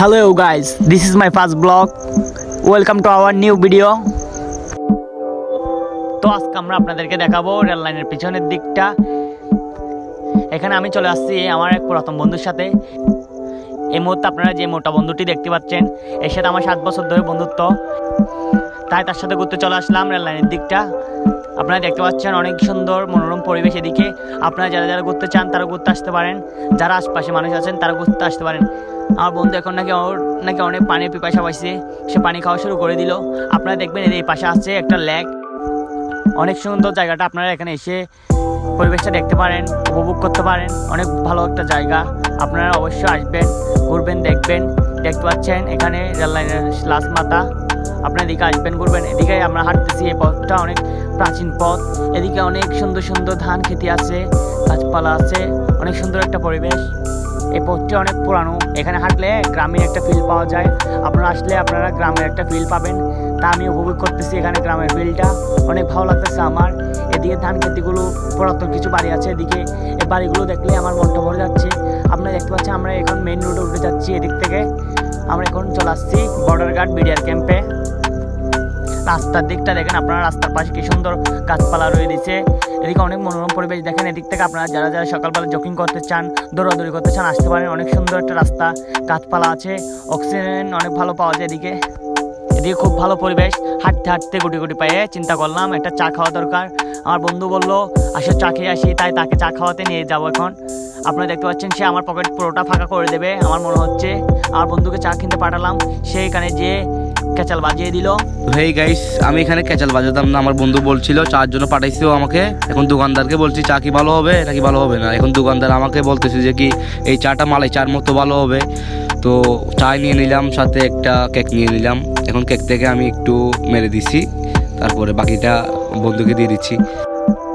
Hello guys, this is my first vlog. Welcome to our new video. তো আজকে আমরা আপনাদেরকে দেখাবো রেল লাইনের পিছনের দিকটা। এখানে আমি চলে আসছি আমার এক পুরাতন বন্ধুর সাথে। এই মুহূর্তে আপনারা যে মোটা বন্ধুটি দেখতে পাচ্ছেন এর সাথে আমার সাত বছর ধরে বন্ধুত্ব। তাই তার সাথে ঘুরতে চলে আসলাম রেল লাইনের দিকটা। আপনারা দেখতে পাচ্ছেন অনেক সুন্দর মনোরম পরিবেশ এদিকে। আপনারা যারা যারা ঘুরতে চান তারা ঘুরতে আসতে পারেন। যারা আশপাশে মানুষ আছেন তারা ঘুরতে আসতে পারেন। আমার বন্ধু এখন নাকি ওর নাকি অনেক পানির পিপাসা পাইছে। সে পানি খাওয়া শুরু করে দিল। আপনারা দেখবেন এই পাশে আছে একটা লেক। অনেক সুন্দর জায়গাটা। আপনারা এখানে এসে পরিবেশটা দেখতে পারেন, উপভোগ করতে পারেন। অনেক ভালো একটা জায়গা। আপনারা অবশ্যই আসবেন, ঘুরবেন, দেখবেন। দেখতে পাচ্ছেন এখানে রেল লাইনের লাস্ট মাথা। আপনার এদিকে আসবেন, ঘুরবেন। এদিকে আমরা হাঁটতেছি, এই পথটা অনেক প্রাচীন পথ। এদিকে অনেক সুন্দর সুন্দর ধান খেতে আছে, গাছপালা আছে, অনেক সুন্দর একটা পরিবেশ। এই পথটি অনেক পুরানো। এখানে হাঁটলে গ্রামীণ একটা ফিল পাওয়া যায়। আপনারা আসলে আপনারা গ্রামের একটা ফিল পাবেন। তা আমি উপভোগ করতেছি এখানে গ্রামের ফিলটা অনেক ভালো লাগতেছে আমার। এদিকে ধান খেতিগুলো, পুরাতন কিছু বাড়ি আছে এদিকে। এই বাড়িগুলো দেখলে আমার মনটা ভরে যাচ্ছে। আপনারা দেখতে পাচ্ছেন আমরা এখন মেন রোডে উঠে যাচ্ছি এদিক থেকে। আমরা এখন চলে আসছি বর্ডার গার্ড বিডিআর ক্যাম্পে রাস্তার দিকটা দেখেন, আপনারা রাস্তার পাশে কি সুন্দর গাছপালা রয়ে দিয়েছে এদিকে অনেক মনোরম পরিবেশ দেখেন, এদিক থেকে আপনারা যারা যারা সকালবেলা জগিং করতে চান, দৌড়াদৌড়ি করতে চান, আসতে পারেন। অনেক সুন্দর একটা রাস্তা, গাছপালা আছে, অক্সিজেন অনেক ভালো পাওয়া যায় এদিকে। এদিকে খুব ভালো পরিবেশ, হাঁটতে হাঁটতে গুটি গুটি পায়ে চিন্তা করলাম, একটা চা খাওয়া দরকার। আমার বন্ধু বলল, আসো চা খেয়ে আসি। তাই তাকে চা খাওয়াতে নিয়ে যাব এখন। আপনারা দেখতে পাচ্ছেন, সে আমার পকেট পুরোটা ফাঁকা করে দেবে, আমার মনে হচ্ছে। আমার বন্ধুকে চা কিনতে পাঠালাম সে এখানে যেয়ে ক্যাচাল বাজিয়ে দিল। হেই গাইস আমি এখানে ক্যাচাল বাজাতাম না, আমার বন্ধু বলছিল, চার জন্য পাঠাইছে আমাকে। এখন দোকানদারকে বলছি, চা কি ভালো হবে? নাকি ভালো হবে না। এখন দোকানদার আমাকে বলতেছে যে কি, এই চাটা মালাই, চার মতো ভালো হবে। তো চা নিয়ে নিলাম, সাথে একটা কেক নিয়ে নিলাম। এখন কেক থেকে আমি একটু মেরে দিছি, তারপরে বাকিটা বন্ধুকে দিয়ে দিচ্ছি।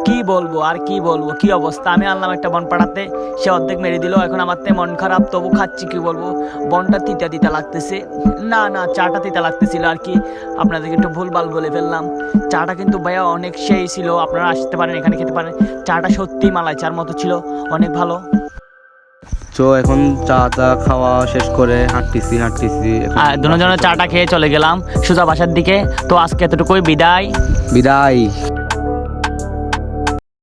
কি বলব আর কি বলব? কি অবস্থা? আমি আনলাম একটা বন পাড়াতে সে অর্ধেক মেরে দিল এখন আমার তো মন খারাপ তবু খাচ্ছি কি বলব? বনটা তিতা তিতা লাগতেছে। না না চাটা তিতা লাগতেছিল আর কি। আপনাদেরকে একটু ভুলভাল বলে ফেললাম। চাটা কিন্তু ভাইয়া অনেক সেই ছিল আপনারা আসতে পারেন এখানে খেতে পারেন। চাটা সত্যিই মালাই চার মতো ছিল অনেক ভালো। তো এখন চা টা খাওয়া শেষ করে হাঁটতেছি হাঁটতেছি দুজনে চাটা খেয়ে চলে গেলাম সোজা বাসার দিকে। তো আজকে এতটুকুই বিদায়। বিদায়।